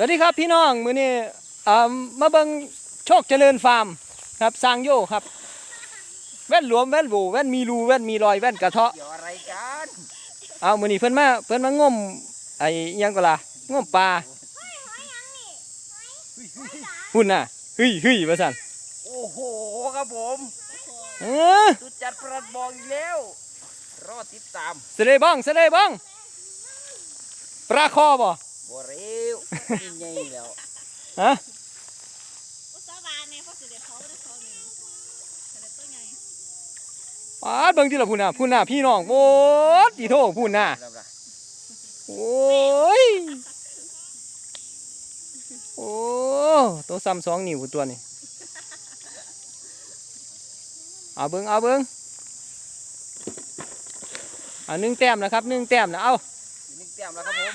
วัสดีครับพี่น้องมื้อนี้อ่ามาเบิ่งโชคเจริญฟาร์มครับสร้างโยครับ แว่นหลวมแว่นโหวแว่นมีรูแว่นมีรอยแว่นกระเทาะเกี่ยวอะไรกันเอามื้อนี้เพิ่นมาเพิ่นมางมไอ้อิหยังก็ล่ะงมปลาหุ่นน่ะเฮ้ยเฮ้ยว่าซั่นโอ้โหครับผมเออสุดจัดประหลัดบอกอีกแล้วรอติดตามเสยดบ้องเสยดบ้องปลาคอบ่บ่เร็ว ยิ่งใหญ่แล้วฮะอุตสาหวานเนี่ยเพราะสิเดี๋ยวเขาไม่ได้เขาหนึ่งแต่ละตัวใหญ่ปาดเบิ่งที่ละพุ่นน่ะพุ่นน่ะพี่น้องโอ้ดอีโทพุ่นน่ะครับล่ะโอ้ยโอ้ตัวซ้ำสองนิ้วตัวนี้เอาเบิ้งเอาเบิ้งเอาหนึ่งแต้มนะครับหนึ่งแต้มนะเอาอีกหนึ่งแต้มแล้วครับผม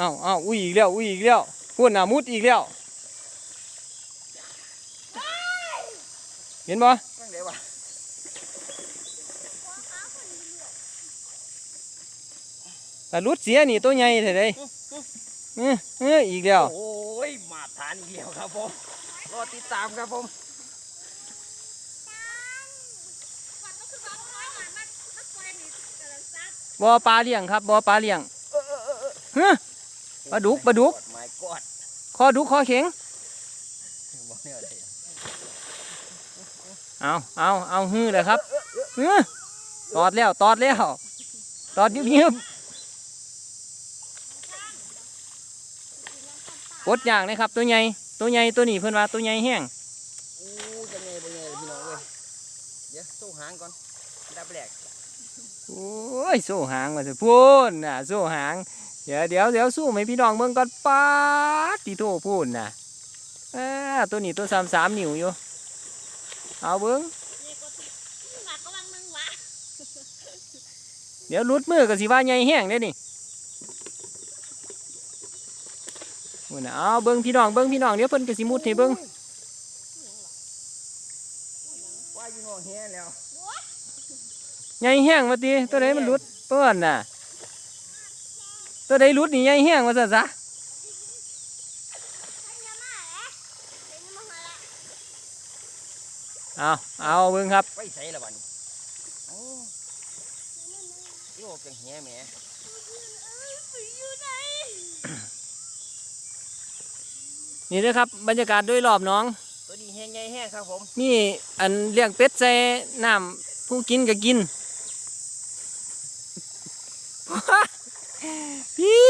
อาเอาอุ้ยอีกแล้วอุ้ยอีกแล้วพูดหนามุดอีกแล้วเห็นบ่ตั้งแต่ว่าแต่รุดเสียนี่ตัวใหญ่เท่าไรเออเอออีกแล้วโอ้ยมาทานอีกแล้วครับผมรอติดตามครับผมก่อนก็คือว่าน้อยหวานมันมันควายนี่แต่ละซัดบ่อปลาเลี้ยงครับบ่อปลาเลี้ยงเออเออเออเออเฮ้อ ปลาดุกปลาดุกไม้กอดคอดุกคอเข็งบอกเนี่ยอะไรเอาเอาเอาฮือเลยครับเฮ้อตอดแล้วตอดแล้วตอดยุบยิบกดอย่างนะครับ ตัวใหญ่ตัวใหญ่ตัวนี้เพิ่นว่าตัวใหญ่แห้งอู้จะไงเป็นไงล่ะพี่น้องเว้ยเดี๋ยวสู้หางก่อนดับแรกโอ้ยโซ่หางมาสิพูนน่ะโซ่หาง เดี๋ยวเดี๋ยวเดี๋ยวสู้ไหมพี่น้องเบิ่งก่อนป๊าดตีโตพูนน่ะอ่าตัวนี้ตัวสามสามนิ้วอยู่ เอาเบิ่งนี่ก็ติดหนักก็วังนึงวะเดี๋ยวหลุดมือก็สิว่าใหญ่แห้งได้นี่พูนน่ะเอาเบิ่งพี่น้องเบิ่งพี่น้องเดี๋ยวเพิ่นก็สิมุดให้เบิ่งว่าอยู่งอแฮแล้วใหญ่แห้งว่าติตัวใดมันหลุดเปิ้นน่ะ ตัวใดหลุดนี่ใหญ่แห้งว่าซะซะเอาเอาเบิ่งครับไปใส่ละบัดนโอ้โยกจังแฮแหมอยู่ไหนนี่เด้อครับบรรยากาศโดยรอบหน้อง ตัวนี้แห้งใหญ่แห้งครับผมมีอันเลี้ยงเป็ดใส่น้ำผู้กินก็กิน พี่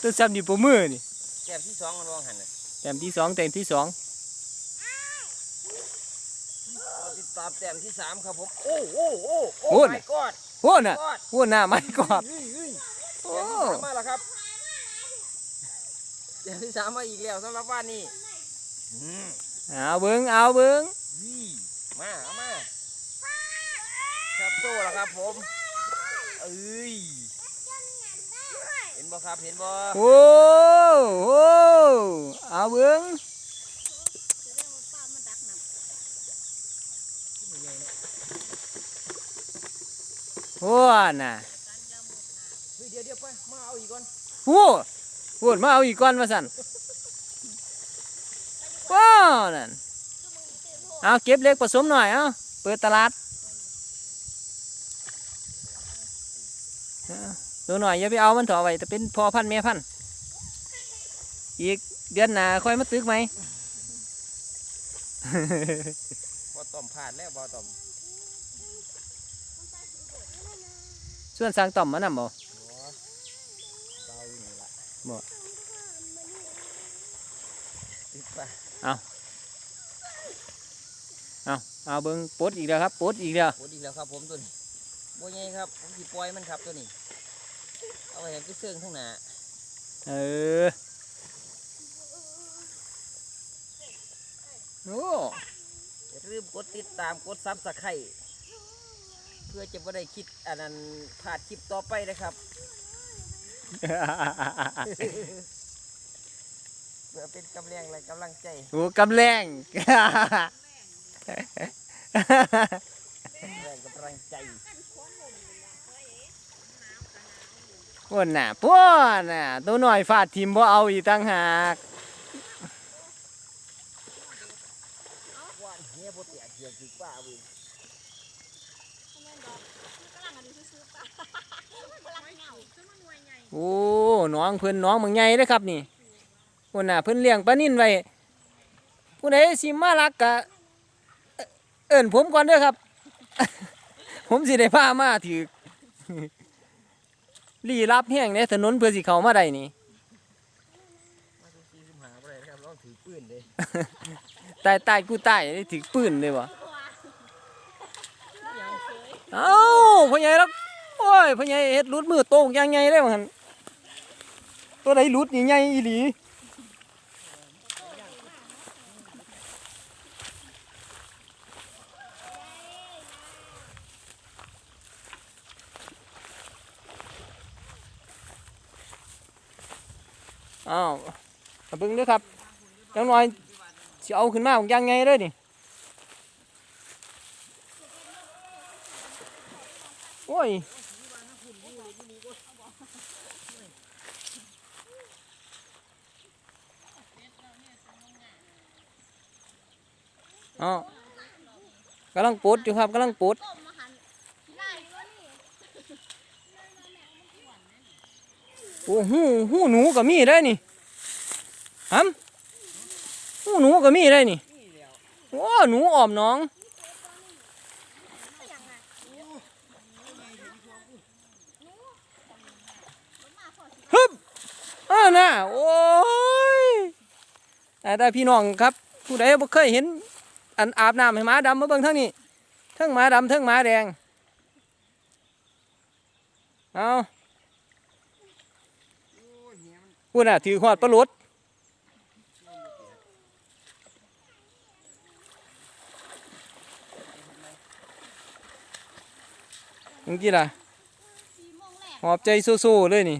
ตัวซ้ำดีปมือนี่แก้มที่สองมันวางหันน่ะแต้มที่สองแต้มที่สองเราติดตามแต้มที่สามครับผม โอ้โอ้โอ้โอ้ไม่กอดโอ้น่ะกอดโอ้หน้าไม่กรอบเฮ้ยเฮ้ยโอ้แต้มที่สามมาแล้วครับแต้มที่สามมาอีกแล้วสำหรับว่านนี้อืมเอาเบิ้งเอาเบิ้งวี่มาเอามาครับโซ่แล้วครับผมเอ้ยเห็น บ่ครับเห็นบ่โอ้โหเอาเบิ้งจะเรียกว่าป้ามันดักหนักโอ้น่ะการยาหมดหนาเฮ้ยเดี๋ยวเดี๋ยวไปมาเอาอีกก่อนโอ้โหมาเอาอีกก้อนมาสั่นว้านั่นเอาเก็บเล็กผสมหน่อยเอาเปิดตลาดเอาตัวหน่อยอย่าไปเอามันถอไว้แต่เป็นพอพันธุ์แม่พันธุ์อีกเดือนหน้าค่อยมาตึกไหมบ่ต้มพลาดแล้วบ่ต้มส่วนสร้างต่อมมันนำบ่เบาอยู่นี่ละบ่ติดไปเอาเบิ้งปลดอีกแล้วครับปลดอีกแล้วโอ้ดีแล้วครับผมตัวนี้บ่ใหญ่ครับผมสิปล่อยมันครับตัวนี้ เอาไว้ให้ไปเสื่องทั้งหน้าเออโอ้อย่าลืมกดติดตามกดซับสไครต์เพื่อจะไม่ได้คิดอันนั้นพลาดคลิปต่อไปนะครับ เพื่อเป็นกำลังและกำลังใจ โอ้กำแรงแรงกำลังใจ กันโค้งลมเลยล่ะเฮ้ยหนาวกันหนาวพ่นน่ะพ่นน่ะตัวหน่อยฟาดทีมบ่เอาอีกตั้งหาขึ้นมาหน่วยใหญ่โอ้น้องเพิ่นน้องมึงใหญ่เด้ครับนี่พ่นน่ะเพิ่นเลี้ยงปลานิ่นไว้ผู้ใดสิมารักกะเอิ้นผมก่อนเด้อครับ ผมสิได้พามาถือ ลี้ลับแห้งในถนนเพื่อสิเข้ามาได้นี่มาทุกทีสิหาบ่ได้นะครับลองถือปืนเด้ตายตายกูตายได้ถือปืนเลยบ่ตัวอย่างเฉยเอ้าพ่อใหญ่แล้วโอ้ยพ่อใหญ่เฮ็ดรุดมือโตกยังไงได้บ่หั่นตัวใดรุดนี่ใหญ่อีหลี อ้าวมาเบิ่งด้อครับจังน่อยสิเอาขึ้นมาของยังไงเลยนี่โอ้ยอ้าวกำลังปลดอยู่ครับกำลังปลดแล้วนี่ โอ้หูหูหนูก็มีได้นี่ฮัมหูหนูก็มีได้นี่โอ้หนูอ้อมน้องฮึบอ้าวน่ะโอ้ยแต่แต่พี่น้องครับ ผู้ใดบ่เคยเห็น อันอาบน้ำให้หมาดำมาเบิ่งทั้งนี้ทั้งหมาดำทั้งหมาแดงเอา พูดน่ะถือหอดปลาหลดมึงกี่ล่ะสี่โมงแรกหอบใจสู้ๆเลยนี่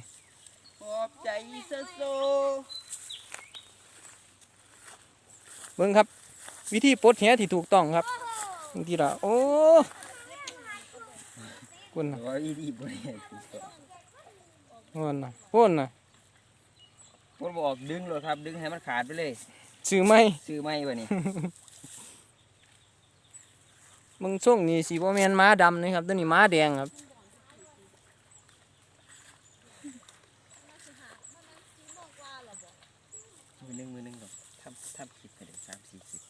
ขอบใจซะโซเบิ่งครับ วิธีปลดแหที่ถูกต้องครับบางทีละโอ้คุณน่ะโอ้ยดีบ่ได้พ่นน่ะพ่นน่ะ บ่บอกดึงเลยครับ ดึงให้มันขาดไปเลย ซื้อไหมซื้อไม้บ่นี่ มึงส่งนี่สีบ่แมนม้าดำนะครับตัวนี้ม้าแดงครับสี่โมงกว่าแล้วบอกมือหนึงมือหนึงก่อนทำทำคลิปไปเลยสามสี่คลิป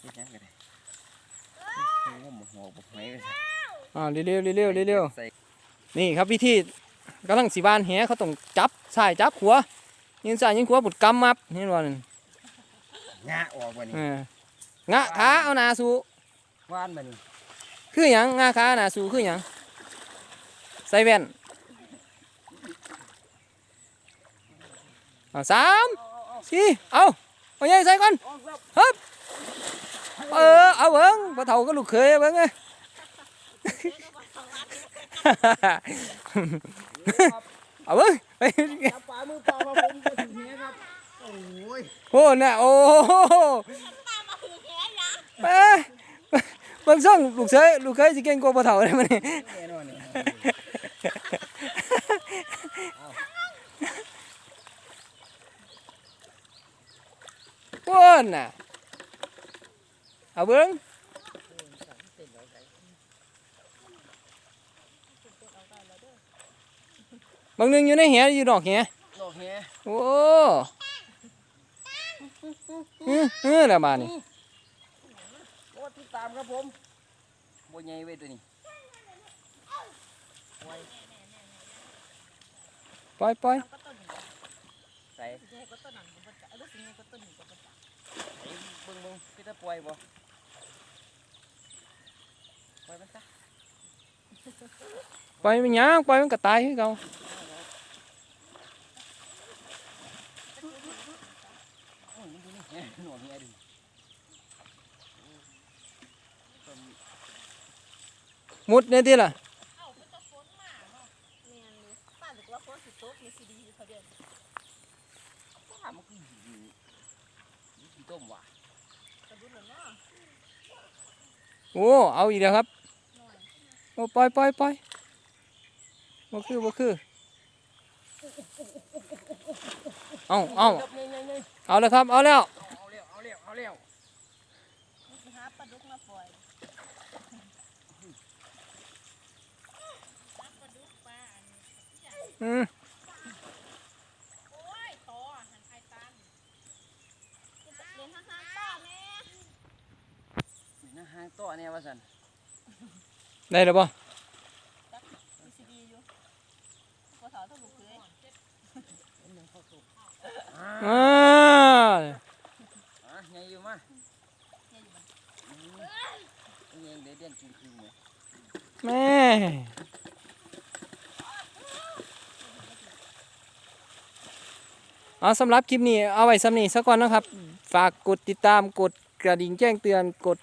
เฮ็ดหยังก็ได้เฮ้ยงมหัวบ่หอยก็ได้อ่าเร็วๆเร็วๆเร็วใส่ๆนี่ครับวิธี กำลังสีบานแหเขาต้องจับซ้ายจับขวายิงซ้ายยิงขวาปุดกำมับเห็นบ่นั่นงะออกบ่นี่เอองะขาเอาหนาสู่ว่านบ่นี่คือหยังงาขาหนาสู่คือหยังใส่แว่นเอาสามสี่เอาเอาใหญ่ใส่ก่อนออกครับฮึบเออเอาเบิ้งปลาเถาก็ลูกเคยเบิ้งไง เอาเบิ้งไปจับปลามือเปล่ามาผมบ่ถึงเฮียครับ โอ้ยโอ้น่ะโอ้โหตามมาคือแค่ยังไปเบิ้งซ่องลูกเคยลูกเคยสิเก่งกว่าปลาเถาเลยมันนี่แน่นอนนี่โอ้น่ะเอาเบิ้ง บางหนึงอยู่ในแหอยู่นอกแหดอกเฮียโอ้ฮึฮึแล้วมานี่โอ้ติดตามครับผมบ่ใหญ่เว้ยตัวนี้ปล่อยปล่อยก็ต้นหนึ่งใส่สิให้ก็ต้นนั้นก็บ่จักเออสิให้ก็ต้นหนึ่งก็บ่จักไอ้เบิ่งเบิ่งพี่ตะปล่อยบ่ปล่อยมันซะปล่อยมันหยังปล่อยมันก็ตายคือเก่า อ้ยมันอยู่นี่เฮียหนอนเฮียดิมุดเนี่ยที่ล่ะโอ้เอาอีกแล้วครับโอ้ปล่อยปล่อยปล่อยบ่คือบ่คือ เอาเอาจับไงไง เอาแล้วครับ เอาแล้วเอาเร็วเอาเร็วเอาเร็วหาปลาดุกมาปล่อยปลาดุกปลาอันนี้อืมโอ้ยต่อหันไข่ตันเรียนทหารต่อแม่นี่นะหางต่อเนี่ยว่าสันได้แล้วบ่ดูซีดีอยู่กสาวต้องบุกเลย อ่า อะไงอยู่มา เนี่ยอยู่บ้าน อืม เงี้ยเดี๋ยวเด่นจริงๆเนี่ยแม่เอาสำหรับคลิปนี้เอาไว้สำนีสักก่อนนะครับ ฝากกดติดตามกดกระดิ่งแจ้งเตือนกด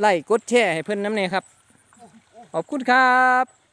ไลค์กดแชร์ให้เพื่อนน้ำเนยครับ ขอบคุณครับ